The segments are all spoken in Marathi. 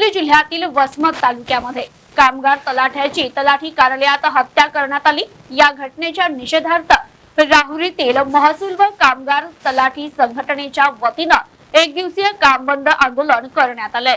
हिंगोली जिल्ह्यातील वसमत तालुक्यामध्ये कामगार तलाठ्याची तलाठी कार्यालयात हत्या करण्यात आली. या घटनेच्या निषेधार्थ राहुरीतील महसूल व कामगार तलाठी संघटनेच्या वतीनं एक दिवसीय काम बंद आंदोलन करण्यात आलंय.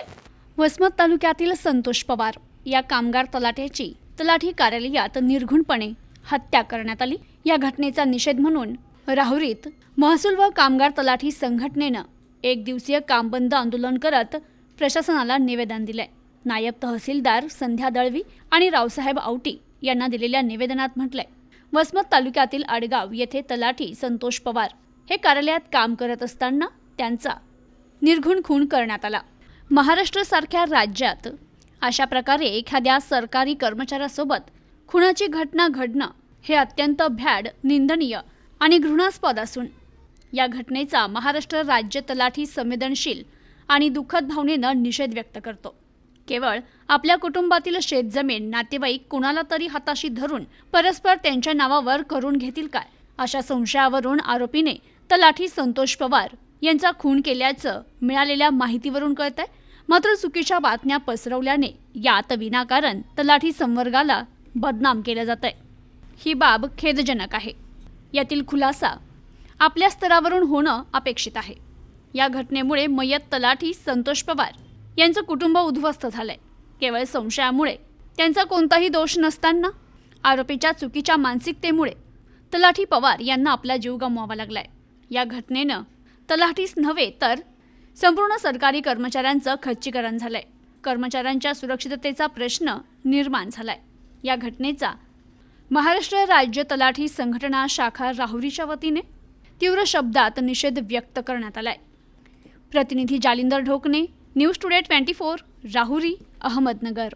वसमत तालुक्यातील संतोष पवार या कामगार तलाठ्याची तलाठी कार्यालयात निर्घुणपणे हत्या करण्यात आली. या घटनेचा निषेध म्हणून राहुरीत महसूल व कामगार तलाठी संघटनेनं एक दिवसीय काम बंद आंदोलन करत प्रशासनाला निवेदन दिलंय. नायब तहसीलदार संध्या दळवी आणि रावसाहेब आवटी यांना दिलेल्या निवेदनात म्हटलंय वसमत तालुक्यातील आडगाव येथे तलाठी संतोष पवार हे कार्यालयात काम करत असताना त्यांचा निर्घुण खून करण्यात आला. महाराष्ट्रासारख्या राज्यात अशा प्रकारे एखाद्या सरकारी कर्मचाऱ्यासोबत खुनाची घटना घडणं हे अत्यंत भ्याड निंदनीय आणि घृणास्पद असून या घटनेचा महाराष्ट्र राज्य तलाठी संवेदनशील आणि दुःखद भावनेनं निषेध व्यक्त करतो. केवळ आपल्या कुटुंबातील शेतजमीन नातेवाईक कुणाला तरी हाताशी धरून परस्पर त्यांच्या नावावर करून घेतील काय? अशा संशयावरून आरोपीने तलाठी संतोष पवार यांचा खून केल्याचं मिळालेल्या माहितीवरून कळत आहे मात्र चुकीच्या बातम्या पसरवल्याने यात विनाकारण तलाठी संवर्गाला बदनाम केलं जात आहे ही बाब खेदजनक आहे. यातील खुलासा आपल्या स्तरावरून होणं अपेक्षित आहे. या घटनेमुळे मयत तलाठी संतोष पवार यांचं कुटुंब उद्ध्वस्त झालंय. केवळ संशयामुळे त्यांचा कोणताही दोष नसताना आरोपीच्या चुकीच्या मानसिकतेमुळे तलाठी पवार यांना आपला जीव गमवावा लागलाय. या घटनेनं तलाठीच नव्हे तर संपूर्ण सरकारी कर्मचाऱ्यांचं खच्चीकरण झालंय. कर्मचाऱ्यांच्या सुरक्षिततेचा प्रश्न निर्माण झालाय. या घटनेचा महाराष्ट्र राज्य तलाठी संघटना शाखा राहुरीच्या वतीने तीव्र शब्दात निषेध व्यक्त करण्यात आलाय. प्रतिनिधी Jalindar Dhokane news today twenty four Rahuri Ahmednagar.